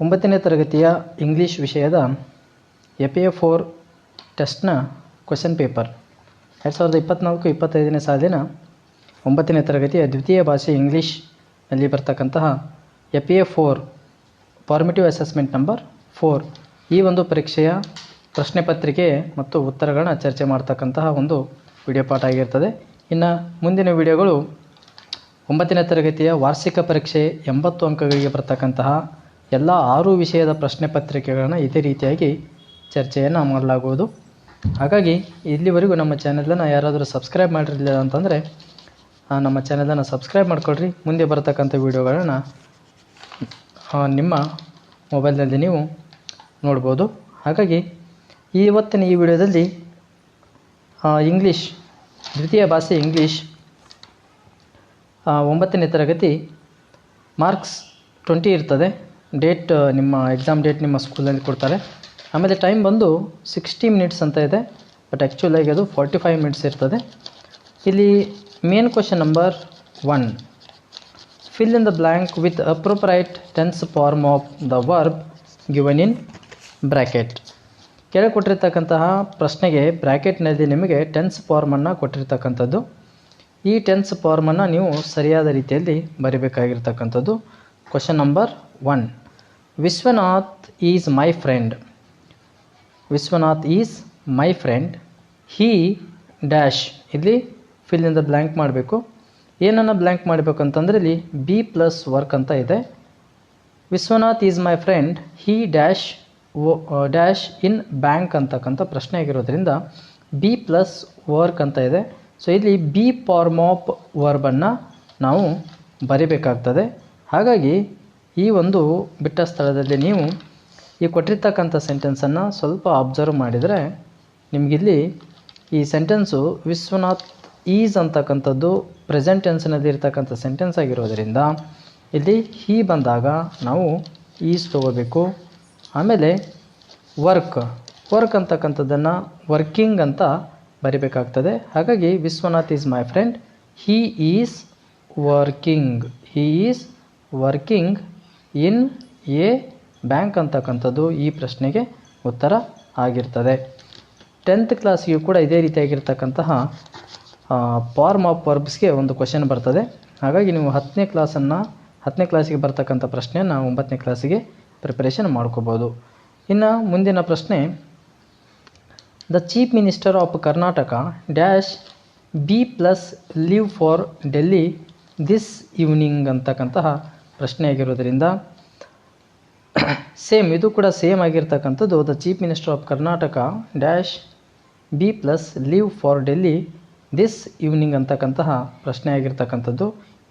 ಒಂಬತ್ತನೇ ತರಗತಿಯ ಇಂಗ್ಲೀಷ್ ವಿಷಯದ ಎ ಫೋರ್ ಟೆಸ್ಟ್ನ ಕ್ವಶನ್ ಪೇಪರ್. ಎರಡು ಸಾವಿರದ ಇಪ್ಪತ್ತ್ನಾಲ್ಕು ಇಪ್ಪತ್ತೈದನೇ ಸಾಲಿನ ಒಂಬತ್ತನೇ ತರಗತಿಯ ದ್ವಿತೀಯ ಭಾಷೆ ಇಂಗ್ಲೀಷ್ನಲ್ಲಿ ಬರ್ತಕ್ಕಂತಹ A P A four formative assessment number four ಈ ಒಂದು ಪರೀಕ್ಷೆಯ ಪ್ರಶ್ನೆ ಪತ್ರಿಕೆ ಮತ್ತು ಉತ್ತರಗಳನ್ನ ಚರ್ಚೆ ಮಾಡ್ತಕ್ಕಂತಹ ಒಂದು ವಿಡಿಯೋ ಪಾಠ ಆಗಿರ್ತದೆ. ಇನ್ನು ಮುಂದಿನ ವಿಡಿಯೋಗಳು ಒಂಬತ್ತನೇ ತರಗತಿಯ ವಾರ್ಷಿಕ ಪರೀಕ್ಷೆ ಎಂಬತ್ತು ಅಂಕಗಳಿಗೆ ಬರ್ತಕ್ಕಂತಹ ಎಲ್ಲ ಆರು ವಿಷಯದ ಪ್ರಶ್ನೆ ಪತ್ರಿಕೆಗಳನ್ನು ಇದೇ ರೀತಿಯಾಗಿ ಚರ್ಚೆಯನ್ನು ಮಾಡಲಾಗುವುದು. ಹಾಗಾಗಿ ಇಲ್ಲಿವರೆಗೂ ನಮ್ಮ ಚಾನೆಲನ್ನು ಯಾರಾದರೂ ಸಬ್ಸ್ಕ್ರೈಬ್ ಮಾಡಿರಲಿಲ್ಲ ಅಂತಂದರೆ ನಮ್ಮ ಚಾನಲನ್ನು ಸಬ್ಸ್ಕ್ರೈಬ್ ಮಾಡ್ಕೊಳ್ರಿ. ಮುಂದೆ ಬರತಕ್ಕಂಥ ವಿಡಿಯೋಗಳನ್ನು ನಿಮ್ಮ ಮೊಬೈಲ್ನಲ್ಲಿ ನೀವು ನೋಡ್ಬೋದು. ಹಾಗಾಗಿ ಇವತ್ತಿನ ಈ ವಿಡಿಯೋದಲ್ಲಿ ಇಂಗ್ಲೀಷ್, ದ್ವಿತೀಯ ಭಾಷೆ ಇಂಗ್ಲೀಷ್ ಒಂಬತ್ತನೇ ತರಗತಿ ಮಾರ್ಕ್ಸ್ ಟ್ವೆಂಟಿ ಇರ್ತದೆ. ಡೇಟ್ ನಿಮ್ಮ ಎಕ್ಸಾಮ್ ಡೇಟ್ ನಿಮ್ಮ ಸ್ಕೂಲಲ್ಲಿ ಕೊಡ್ತಾರೆ. ಆಮೇಲೆ ಟೈಮ್ ಬಂದು ಸಿಕ್ಸ್ಟಿ ಮಿನಿಟ್ಸ್ ಅಂತ ಇದೆ. ಬಟ್ ಆ್ಯಕ್ಚುಲಾಗಿ ಅದು ಫಾರ್ಟಿ ಫೈವ್ ಮಿನಿಟ್ಸ್ ಇರ್ತದೆ. ಇಲ್ಲಿ main question number one fill in the blank with appropriate tense form of the verb given in bracket ಕೇಳಿಕೊಟ್ಟಿರ್ತಕ್ಕಂತಹ ಪ್ರಶ್ನೆಗೆ ಬ್ರ್ಯಾಕೆಟ್ನಲ್ಲಿ ನಿಮಗೆ ಟೆನ್ಸ್ ಫಾರ್ಮನ್ನು ಕೊಟ್ಟಿರ್ತಕ್ಕಂಥದ್ದು. ಈ ಟೆನ್ಸ್ ಫಾರ್ಮನ್ನು ನೀವು ಸರಿಯಾದ ರೀತಿಯಲ್ಲಿ ಬರಿಬೇಕಾಗಿರ್ತಕ್ಕಂಥದ್ದು. Question number one Vishwanath is my friend. Vishwanath is my friend. He dash. ಇಲ್ಲಿ ಫಿಲ್ನಿಂದ ಬ್ಲ್ಯಾಂಕ್ ಮಾಡಬೇಕು. ಏನನ್ನು ಬ್ಲ್ಯಾಂಕ್ ಮಾಡಬೇಕು ಅಂತಂದರೆ ಇಲ್ಲಿ ಬಿ ಪ್ಲಸ್ ವರ್ಕ್ ಅಂತ ಇದೆ. Vishwanath is my friend. He dash o dash in bank ಅಂತಕ್ಕಂಥ ಪ್ರಶ್ನೆ ಆಗಿರೋದ್ರಿಂದ ಬಿ ಪ್ಲಸ್ ವರ್ಕ್ ಅಂತ ಇದೆ. ಸೊ ಇಲ್ಲಿ ಬಿ ಫಾರ್ಮ್ ಆಫ್ ವರ್ಬನ್ನು ನಾವು ಬರಿಬೇಕಾಗ್ತದೆ. ಹಾಗಾಗಿ ಈ ಒಂದು ಬಿಟ್ಟ ಸ್ಥಳದಲ್ಲಿ ನೀವು ಈ ಕೊಟ್ಟಿರ್ತಕ್ಕಂಥ ಸೆಂಟೆನ್ಸನ್ನು ಸ್ವಲ್ಪ ಅಬ್ಸರ್ವ್ ಮಾಡಿದರೆ ನಿಮಗಿಲ್ಲಿ ಈ ಸೆಂಟೆನ್ಸು ವಿಶ್ವನಾಥ್ ಈಸ್ ಅಂತಕ್ಕಂಥದ್ದು ಪ್ರೆಸೆಂಟ್ ಟೆನ್ಸ್ನಲ್ಲಿ ಇರ್ತಕ್ಕಂಥ ಸೆಂಟೆನ್ಸ್ ಆಗಿರೋದರಿಂದ ಇಲ್ಲಿ ಹೀ ಬಂದಾಗ ನಾವು ಈಸ್ ತೊಗೋಬೇಕು. ಆಮೇಲೆ ವರ್ಕ್ ವರ್ಕ್ ಅಂತಕ್ಕಂಥದ್ದನ್ನು ವರ್ಕಿಂಗ್ ಅಂತ ಬರಿಬೇಕಾಗ್ತದೆ. ಹಾಗಾಗಿ Vishwanath is my friend he is working he is working in, a, bank ಅಂತಕ್ಕಂಥದ್ದು ಈ ಪ್ರಶ್ನೆಗೆ ಉತ್ತರ ಆಗಿರ್ತದೆ. ಟೆಂತ್ ಕ್ಲಾಸಿಗೂ ಕೂಡ ಇದೇ ರೀತಿಯಾಗಿರ್ತಕ್ಕಂತಹ ಫಾರ್ಮ್ ಆಫ್ ವರ್ಬ್ಸ್ಗೆ ಒಂದು ಕ್ವಶನ್ ಬರ್ತದೆ. ಹಾಗಾಗಿ ನೀವು ಹತ್ತನೇ ಕ್ಲಾಸನ್ನು, ಹತ್ತನೇ ಕ್ಲಾಸಿಗೆ ಬರ್ತಕ್ಕಂಥ ಪ್ರಶ್ನೆಯನ್ನು ಒಂಬತ್ತನೇ ಕ್ಲಾಸಿಗೆ ಪ್ರಿಪ್ರೇಷನ್ ಮಾಡ್ಕೋಬೋದು. ಇನ್ನು ಮುಂದಿನ ಪ್ರಶ್ನೆ the chief minister of Karnataka dash be plus leave for Delhi this evening ಅಂತಕ್ಕಂತಹ ಪ್ರಶ್ನೆ ಆಗಿರೋದ್ರಿಂದ ಸೇಮ್, ಇದು ಕೂಡ ಸೇಮ್ ಆಗಿರ್ತಕ್ಕಂಥದ್ದು. The chief minister of Karnataka dash be plus leave for Delhi this evening ಅಂತಕ್ಕಂತಹ ಪ್ರಶ್ನೆ ಆಗಿರ್ತಕ್ಕಂಥದ್ದು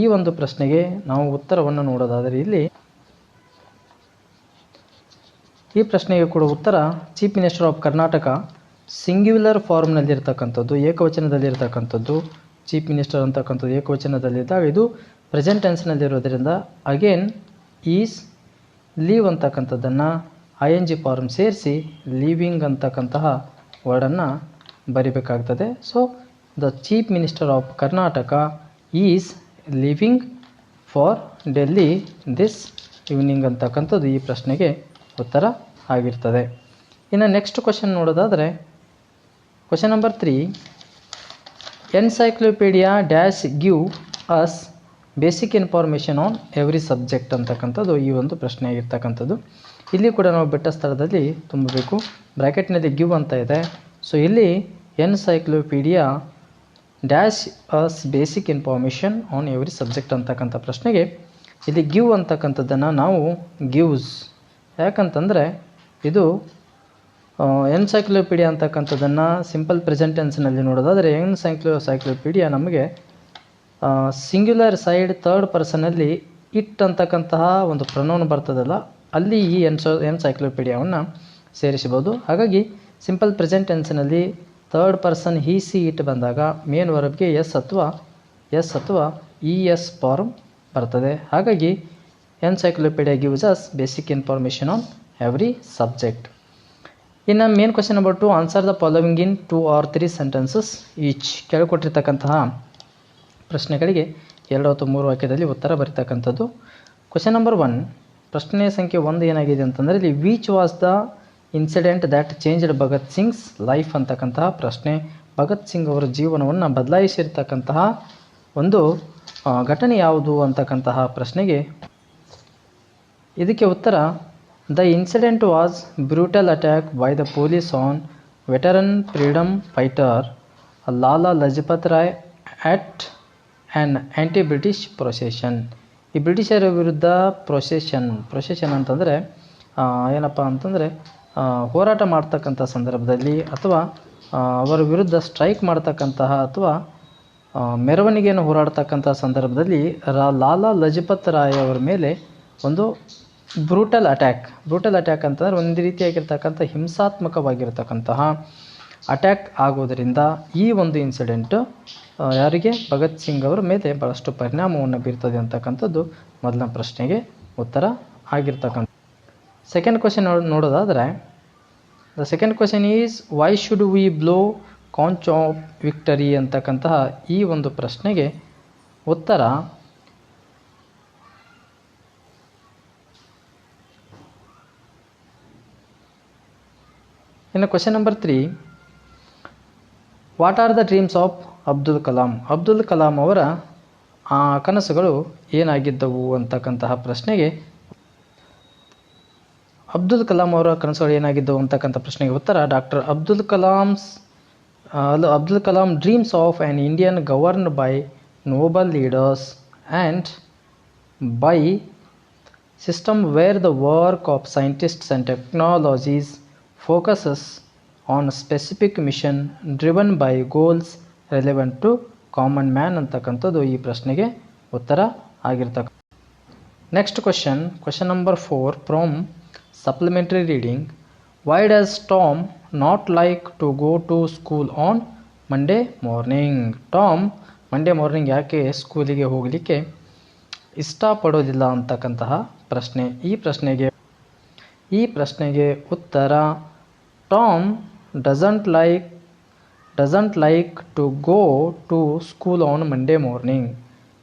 ಈ ಒಂದು ಪ್ರಶ್ನೆಗೆ ನಾವು ಉತ್ತರವನ್ನು ನೋಡೋದಾದರೆ ಇಲ್ಲಿ ಈ ಪ್ರಶ್ನೆಗೆ ಕೂಡ ಉತ್ತರ chief minister of Karnataka singular ಫಾರ್ಮ್ನಲ್ಲಿರ್ತಕ್ಕಂಥದ್ದು ಏಕವಚನದಲ್ಲಿರ್ತಕ್ಕಂಥದ್ದು. ಚೀಫ್ ಮಿನಿಸ್ಟರ್ ಅಂತಕ್ಕಂಥದ್ದು ಏಕವಚನದಲ್ಲಿದ್ದಾಗ ಇದು ಪ್ರೆಸೆಂಟ್ ಟೆನ್ಸ್ನಲ್ಲಿರೋದ್ರಿಂದ ಅಗೇನ್ ಈಸ್ ಲೀವ್ ಅಂತಕ್ಕಂಥದ್ದನ್ನು ಐ ಎನ್ ಜಿ ಫಾರ್ಮ್ ಸೇರಿಸಿ ಲೀವಿಂಗ್ ಅಂತಕ್ಕಂತಹ ವರ್ಡನ್ನು ಬರಿಬೇಕಾಗ್ತದೆ. So the chief minister of Karnataka is leaving for Delhi this evening ಅಂತಕ್ಕಂಥದ್ದು ಈ ಪ್ರಶ್ನೆಗೆ ಉತ್ತರ ಆಗಿರ್ತದೆ. ಇನ್ನು ನೆಕ್ಸ್ಟ್ ಕ್ವಶನ್ ನೋಡೋದಾದರೆ question number three encyclopedia dash give us basic information on every subject ಅಂತಕ್ಕಂಥದ್ದು ಈ ಒಂದು ಪ್ರಶ್ನೆ ಆಗಿರ್ತಕ್ಕಂಥದ್ದು ಇಲ್ಲಿ ಕೂಡ ನಾವು ಬೆಟ್ಟ ಸ್ಥಳದಲ್ಲಿ ತುಂಬಬೇಕು. ಬ್ರ್ಯಾಕೆಟ್ನಲ್ಲಿ ಗಿವ್ ಅಂತ ಇದೆ. ಸೊ ಇಲ್ಲಿ encyclopedia dash us basic information on every subject ಅಂತಕ್ಕಂಥ ಪ್ರಶ್ನೆಗೆ ಇಲ್ಲಿ ಗಿವ್ ಅಂತಕ್ಕಂಥದ್ದನ್ನು ನಾವು ಗಿವ್ಸ್ ಯಾಕಂತಂದರೆ ಇದು ಎನ್ಸೈಕ್ಲೋಪೀಡಿಯಾ ಅಂತಕ್ಕಂಥದ್ದನ್ನು ಸಿಂಪಲ್ ಪ್ರೆಸೆಂಟೆನ್ಸ್ನಲ್ಲಿ ನೋಡೋದಾದರೆ ಎನ್ಸೈಕ್ಲೋ ಸೈಕ್ಲೋಪೀಡಿಯಾ ನಮಗೆ ಸಿಂಗ್ಯುಲರ್ ಸೈಡ್ ಥರ್ಡ್ ಪರ್ಸನಲ್ಲಿ ಇಟ್ ಅಂತಕ್ಕಂತಹ ಒಂದು ಪ್ರೊನೌನ್ ಬರ್ತದಲ್ಲ, ಅಲ್ಲಿ ಈ ಎನ್ಸೋ ಎನ್ಸೈಕ್ಲೋಪೀಡಿಯಾವನ್ನು ಸೇರಿಸಬಹುದು. ಹಾಗಾಗಿ simple present ಟೆನ್ಸ್ನಲ್ಲಿ third person he she it ಬಂದಾಗ ಮೇನ್ ವರ್ಬ್ಗೆ ಎಸ್ ಅಥವಾ ಎಸ್ ಅಥವಾ ಇ ಎಸ್ ಫಾರ್ಮ್ ಬರ್ತದೆ. ಹಾಗಾಗಿ encyclopedia gives us basic information on every subject ಇನ್ನು main question number two answer the following in two or three sentences each ಕೆಳಕೊಟ್ಟಿರ್ತಕ್ಕಂತಹ ಪ್ರಶ್ನೆಗಳಿಗೆ ಎರಡು ಅಥವಾ ಮೂರು ವಾಕ್ಯದಲ್ಲಿ ಉತ್ತರ ಬರೀತಕ್ಕಂಥದ್ದು. ಕ್ವಶನ್ ನಂಬರ್ ಒನ್ ಪ್ರಶ್ನೆ ಸಂಖ್ಯೆ ಒಂದು ಏನಾಗಿದೆ ಅಂತಂದರೆ ಇಲ್ಲಿ which was the incident that changed Bhagat Singh's life ಅಂತಕ್ಕಂತಹ ಪ್ರಶ್ನೆ. ಭಗತ್ ಸಿಂಗ್ ಅವರ ಜೀವನವನ್ನು ಬದಲಾಯಿಸಿರ್ತಕ್ಕಂತಹ ಒಂದು ಘಟನೆ ಯಾವುದು ಅಂತಕ್ಕಂತಹ ಪ್ರಶ್ನೆಗೆ ಇದಕ್ಕೆ ಉತ್ತರ the incident was brutal attack by the police on veteran freedom fighter Lala Lajpat Rai at an anti British procession ಈ ಬ್ರಿಟಿಷರ ವಿರುದ್ಧ ಪ್ರೊಸೆಷನ್ ಪ್ರೊಸೆಷನ್ ಅಂತಂದರೆ ಏನಪ್ಪ ಅಂತಂದರೆ ಹೋರಾಟ ಮಾಡ್ತಕ್ಕಂಥ ಸಂದರ್ಭದಲ್ಲಿ ಅಥವಾ ಅವರ ವಿರುದ್ಧ ಸ್ಟ್ರೈಕ್ ಮಾಡ್ತಕ್ಕಂತಹ ಅಥವಾ ಮೆರವಣಿಗೆಯನ್ನು ಹೋರಾಡ್ತಕ್ಕಂಥ ಸಂದರ್ಭದಲ್ಲಿ ರಾ, ಲಾಲಾ ಲಜಪತ್ ರಾಯ್ ಅವರ ಮೇಲೆ ಒಂದು ಬ್ರೂಟಲ್ ಅಟ್ಯಾಕ್ ಬ್ರೂಟಲ್ ಅಟ್ಯಾಕ್ ಅಂತಂದರೆ ಒಂದು ರೀತಿಯಾಗಿರ್ತಕ್ಕಂಥ ಹಿಂಸಾತ್ಮಕವಾಗಿರ್ತಕ್ಕಂತಹ ಅಟ್ಯಾಕ್ ಆಗೋದರಿಂದ ಈ ಒಂದು ಇನ್ಸಿಡೆಂಟ್ ಯಾರಿಗೆ? ಭಗತ್ ಸಿಂಗ್ ಅವರ ಮೇಲೆ ಭಾಳಷ್ಟು ಪರಿಣಾಮವನ್ನು ಬೀರ್ತದೆ ಅಂತಕ್ಕಂಥದ್ದು ಮೊದಲ ಪ್ರಶ್ನೆಗೆ ಉತ್ತರ ಆಗಿರ್ತಕ್ಕಂಥ ಸೆಕೆಂಡ್ ಕ್ವಶನ್ ನೋಡೋದಾದರೆ the second question is why should we blow conch of victory ಅಂತಕ್ಕಂತಹ ಈ ಒಂದು ಪ್ರಶ್ನೆಗೆ ಉತ್ತರ, ಇನ್ನು question number three what are the dreams of Abdul Kalam Abdul Kalam ಅವರ ಕನಸುಗಳು ಏನಾಗಿದ್ದವು ಅಂತಕ್ಕಂತಹ ಪ್ರಶ್ನೆಗೆ ಅಬ್ದುಲ್ ಕಲಾಂ ಅವರ ಕನಸುಗಳು ಏನಾಗಿದ್ದವು ಅಂತಕ್ಕಂಥ ಪ್ರಶ್ನೆಗೆ ಉತ್ತರ doctor Abdul Kalam's Abdul Kalam dreams of an Indian govern by noble leaders and by system where the work of scientists and technologies focuses on specific mission driven by goals relevant to common man ಅಂತಕ್ಕಂಥದ್ದು ಈ ಪ್ರಶ್ನೆಗೆ ಉತ್ತರ ಆಗಿರ್ತಕ್ಕ. Next question question number four from supplementary reading why does Tom not like to go to school on Monday morning Tom Monday morning ಯಾಕೆ ಸ್ಕೂಲಿಗೆ ಹೋಗಲಿಕ್ಕೆ ಇಷ್ಟಪಡೋದಿಲ್ಲ ಅಂತಕ್ಕಂತಹ ಪ್ರಶ್ನೆ. ಈ ಪ್ರಶ್ನೆಗೆ ಈ ಪ್ರಶ್ನೆಗೆ ಉತ್ತರ. Tom doesn't like doesn't like to go to school on Monday morning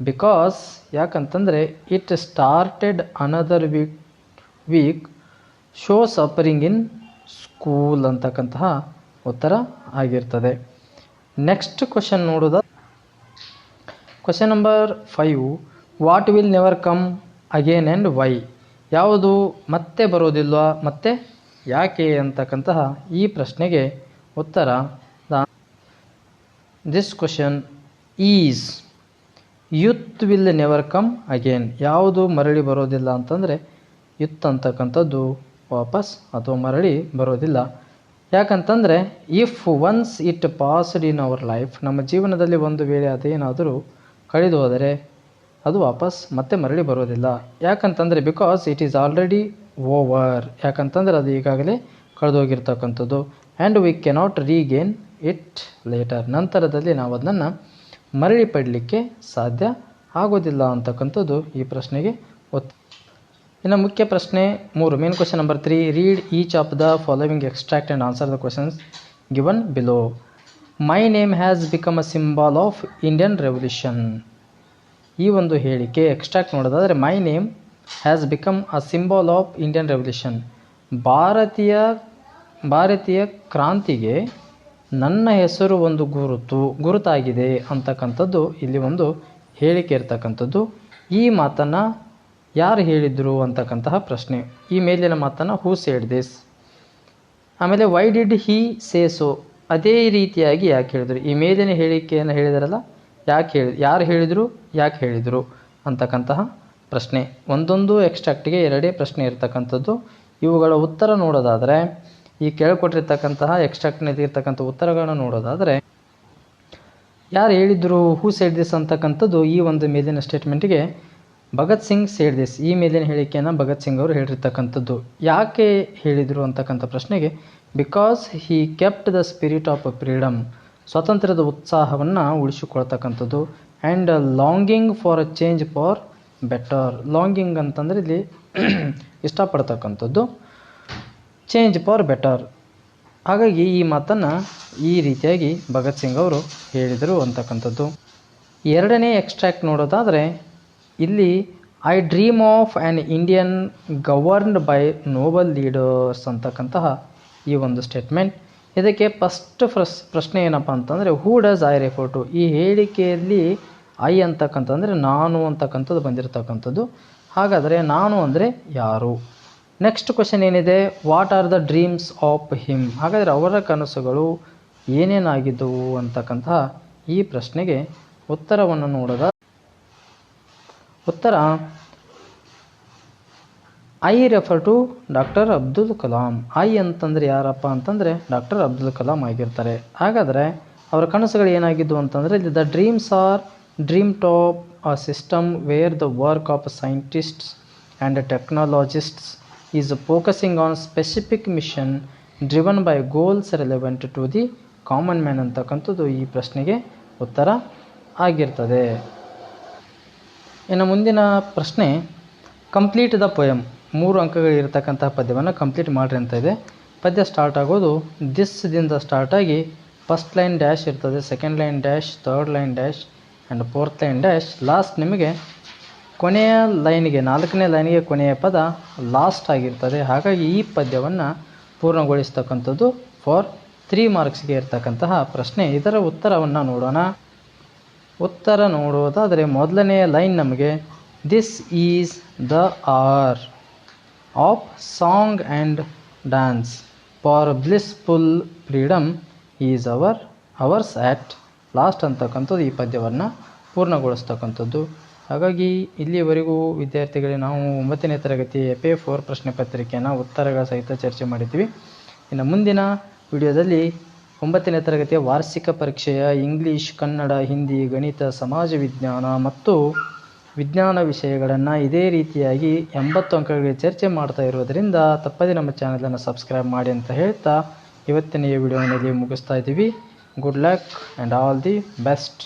because ಯಾಕಂತಂದರೆ it started another week week show suffering in school ಅಂತಕ್ಕಂತಹ ಉತ್ತರ ಆಗಿರ್ತದೆ. ನೆಕ್ಸ್ಟ್ ಕ್ವಶನ್ ನೋಡೋದ. Question number five what will never come again and why ಯಾವುದು ಮತ್ತೆ ಬರೋದಿಲ್ವಾ ಮತ್ತೆ ಯಾಕೆ ಅಂತಕ್ಕಂತಹ ಈ ಪ್ರಶ್ನೆಗೆ ಉತ್ತರ this question is youth will never come again ಯಾವುದು ಮರಳಿ ಬರೋದಿಲ್ಲ ಅಂತಂದರೆ ಯುತ್ ಅಂತಕ್ಕಂಥದ್ದು ವಾಪಸ್ ಅಥವಾ ಮರಳಿ ಬರೋದಿಲ್ಲ. ಯಾಕಂತಂದರೆ if once it passed in our life ನಮ್ಮ ಜೀವನದಲ್ಲಿ ಒಂದು ವೇಳೆ ಅದೇನಾದರೂ ಕಳೆದು ಹೋದರೆ, ಅದು ವಾಪಸ್ ಮತ್ತೆ ಮರಳಿ ಬರೋದಿಲ್ಲ. ಯಾಕಂತಂದರೆ because it is already over ಯಾಕಂತಂದ್ರೆ ಅದು ಈಗಾಗಲೇ ಕಳೆದೋಗಿರ್ತಕ್ಕಂಥದ್ದು. And we cannot regain it later ನಂತರದಲ್ಲಿ ನಾವು ಅದನ್ನು ಮರಳಿ ಪಡಲಿಕ್ಕೆ ಸಾಧ್ಯ ಆಗೋದಿಲ್ಲ ಅಂತಕ್ಕಂಥದ್ದು ಈ ಪ್ರಶ್ನೆಗೆ ಒತ್ತು ಇನ್ನು ಮುಖ್ಯ ಪ್ರಶ್ನೆ ಮೂರು. Main question number three read each of the following extract and answer the questions given below my name has become a symbol of Indian revolution ಈ ಒಂದು ಹೇಳಿಕೆ ಎಕ್ಸ್ಟ್ರಾಕ್ಟ್ ನೋಡೋದಾದರೆ my name has become a symbol of Indian revolution ಭಾರತೀಯ ಭಾರತೀಯ ಕ್ರಾಂತಿಗೆ ನನ್ನ ಹೆಸರು ಒಂದು ಗುರುತು, ಗುರುತಾಗಿದೆ ಅಂತಕ್ಕಂಥದ್ದು ಇಲ್ಲಿ ಒಂದು ಹೇಳಿಕೆ ಇರ್ತಕ್ಕಂಥದ್ದು. ಈ ಮಾತನ್ನು ಯಾರು ಹೇಳಿದರು ಅಂತಕ್ಕಂತಹ ಪ್ರಶ್ನೆ. ಈ ಮೇಲಿನ ಮಾತನ್ನು ಹೂ ಸೇಡ್ ದಿಸ್ ಆಮೇಲೆ ವೈ ಡಿಡ್ ಹೀ ಸೇ ಅದೇ ರೀತಿಯಾಗಿ ಯಾಕೆ ಹೇಳಿದರು? ಈ ಮೇಲಿನ ಹೇಳಿಕೆಯನ್ನು ಹೇಳಿದಾರಲ್ಲ, ಯಾಕೆ ಹೇಳಿ, ಯಾರು ಹೇಳಿದರು, ಯಾಕೆ ಹೇಳಿದರು ಅಂತಕ್ಕಂತಹ ಪ್ರಶ್ನೆ. ಒಂದೊಂದು ಎಕ್ಸ್ಟ್ರಾಕ್ಟಿಗೆ ಎರಡೇ ಪ್ರಶ್ನೆ ಇರ್ತಕ್ಕಂಥದ್ದು. ಇವುಗಳ ಉತ್ತರ ನೋಡೋದಾದರೆ, ಈ ಕೇಳ್ಕೊಟ್ಟಿರ್ತಕ್ಕಂತಹ ಎಕ್ಸ್ಟ್ರಾಕ್ಟ್ನಲ್ಲಿ ಇರ್ತಕ್ಕಂಥ ಉತ್ತರಗಳನ್ನು ನೋಡೋದಾದರೆ, ಯಾರು ಹೇಳಿದ್ರು ಹೂ ಸೇಡ್ ದಿಸ್ ಅಂತಕ್ಕಂಥದ್ದು ಈ ಒಂದು ಮೇಲಿನ ಸ್ಟೇಟ್ಮೆಂಟಿಗೆ ಭಗತ್ ಸಿಂಗ್ ಸೇಡ್ ದಿಸ್ ಈ ಮೇಲಿನ ಹೇಳಿಕೆಯನ್ನು ಭಗತ್ ಸಿಂಗ್ ಅವರು ಹೇಳಿರ್ತಕ್ಕಂಥದ್ದು. ಯಾಕೆ ಹೇಳಿದರು ಅಂತಕ್ಕಂಥ ಪ್ರಶ್ನೆಗೆ because he kept the spirit of freedom ಸ್ವಾತಂತ್ರ್ಯದ ಉತ್ಸಾಹವನ್ನು ಉಳಿಸಿಕೊಳ್ತಕ್ಕಂಥದ್ದು and longing for a change for better longing ಅಂತಂದರೆ ಇಲ್ಲಿ ಇಷ್ಟಪಡ್ತಕ್ಕಂಥದ್ದು. ಚೇಂಜ್ ಫಾರ್ ಬೆಟರ್ ಹಾಗಾಗಿ ಈ ಮಾತನ್ನು ಈ ರೀತಿಯಾಗಿ ಭಗತ್ ಸಿಂಗ್ ಅವರು ಹೇಳಿದರು ಅಂತಕ್ಕಂಥದ್ದು. ಎರಡನೇ ಎಕ್ಸ್ಟ್ರಾಕ್ಟ್ ನೋಡೋದಾದರೆ, ಇಲ್ಲಿ I dream of an Indian governed by noble leaders ಅಂತಕ್ಕಂತಹ ಈ ಒಂದು ಸ್ಟೇಟ್ಮೆಂಟ್ ಇದಕ್ಕೆ ಫಸ್ಟ್ ಪ್ರಶ್ನೆ ಏನಪ್ಪ ಅಂತಂದರೆ who does I refer to ಈ ಹೇಳಿಕೆಯಲ್ಲಿ ಐ ಅಂತಕ್ಕಂತಂದರೆ ನಾನು ಅಂತಕ್ಕಂಥದ್ದು ಬಂದಿರತಕ್ಕಂಥದ್ದು. ಹಾಗಾದರೆ ನಾನು ಅಂದರೆ ಯಾರು? ನೆಕ್ಸ್ಟ್ ಕ್ವಶನ್ ಏನಿದೆ? What are the dreams of him ಹಾಗಾದರೆ ಅವರ ಕನಸುಗಳು ಏನೇನಾಗಿದ್ದವು ಅಂತಕ್ಕಂತಹ ಈ ಪ್ರಶ್ನೆಗೆ ಉತ್ತರವನ್ನು ನೋಡದ ಉತ್ತರ I refer to doctor Abdul Kalam I ಅಂತಂದರೆ ಯಾರಪ್ಪ ಅಂತಂದರೆ ಡಾಕ್ಟರ್ ಅಬ್ದುಲ್ ಕಲಾಂ ಆಗಿರ್ತಾರೆ. ಹಾಗಾದರೆ ಅವರ ಕನಸುಗಳು ಏನಾಗಿದ್ದು ಅಂತಂದರೆ the dreams are top a system where the work of scientists and technologists is focusing on specific mission driven by goals relevant to the common man ಅಂತಕ್ಕಂಥದ್ದು ಈ ಪ್ರಶ್ನೆಗೆ ಉತ್ತರ ಆಗಿರ್ತದೆ. ಇನ್ನು ಮುಂದಿನ ಪ್ರಶ್ನೆ ಕಂಪ್ಲೀಟ್ ದ ಪೊಯಮ್ ಮೂರು ಅಂಕಗಳಿರ್ತಕ್ಕಂತಹ ಪದ್ಯವನ್ನು ಕಂಪ್ಲೀಟ್ ಮಾಡಿರಿ ಅಂತ ಇದೆ. ಪದ್ಯ ಸ್ಟಾರ್ಟ್ ಆಗೋದು ದಿಸ್ದಿಂದ ಸ್ಟಾರ್ಟ್ ಆಗಿ ಫಸ್ಟ್ ಲೈನ್ ಡ್ಯಾಶ್ ಇರ್ತದೆ second line dash third line dash and fourth line dash last ನಿಮಗೆ ಕೊನೆಯ ಲೈನಿಗೆ ನಾಲ್ಕನೇ ಲೈನ್ಗೆ ಕೊನೆಯ ಪದ ಲಾಸ್ಟ್ ಆಗಿರ್ತದೆ. ಹಾಗಾಗಿ ಈ ಪದ್ಯವನ್ನು ಪೂರ್ಣಗೊಳಿಸ್ತಕ್ಕಂಥದ್ದು ಫಾರ್ ತ್ರೀ ಮಾರ್ಕ್ಸ್ಗೆ ಇರ್ತಕ್ಕಂತಹ ಪ್ರಶ್ನೆ. ಇದರ ಉತ್ತರವನ್ನು ನೋಡೋಣ. ಉತ್ತರ ನೋಡುವುದಾದರೆ ಮೊದಲನೆಯ ಲೈನ್ ನಮಗೆ this is the hour of song and dance for blissful freedom is our ours at last ಅಂತಕ್ಕಂಥದ್ದು ಈ ಪದ್ಯವನ್ನು ಪೂರ್ಣಗೊಳಿಸ್ತಕ್ಕಂಥದ್ದು. ಹಾಗಾಗಿ ಇಲ್ಲಿಯವರೆಗೂ ವಿದ್ಯಾರ್ಥಿಗಳೇ, ನಾವು ಒಂಬತ್ತನೇ ತರಗತಿ ಪಿ ಫೋರ್ ಪ್ರಶ್ನೆ ಪತ್ರಿಕೆಯನ್ನು ಉತ್ತರಗಳ ಸಹಿತ ಚರ್ಚೆ ಮಾಡಿದ್ವಿ. ಇನ್ನು ಮುಂದಿನ ವಿಡಿಯೋದಲ್ಲಿ ಒಂಬತ್ತನೇ ತರಗತಿಯ ವಾರ್ಷಿಕ ಪರೀಕ್ಷೆಯ ಇಂಗ್ಲೀಷ್, ಕನ್ನಡ, ಹಿಂದಿ, ಗಣಿತ, ಸಮಾಜ ವಿಜ್ಞಾನ ಮತ್ತು ವಿಜ್ಞಾನ ವಿಷಯಗಳನ್ನು ಇದೇ ರೀತಿಯಾಗಿ ಎಂಬತ್ತು ಅಂಕಗಳಿಗೆ ಚರ್ಚೆ ಮಾಡ್ತಾ ಇರೋದರಿಂದ ತಪ್ಪದೇ ನಮ್ಮ ಚಾನಲನ್ನು ಸಬ್ಸ್ಕ್ರೈಬ್ ಮಾಡಿ ಅಂತ ಹೇಳ್ತಾ ಇವತ್ತಿನ ಈ ವಿಡಿಯೋನಲ್ಲಿ ಮುಗಿಸ್ತಾ ಇದ್ದೀವಿ. Good luck and all the best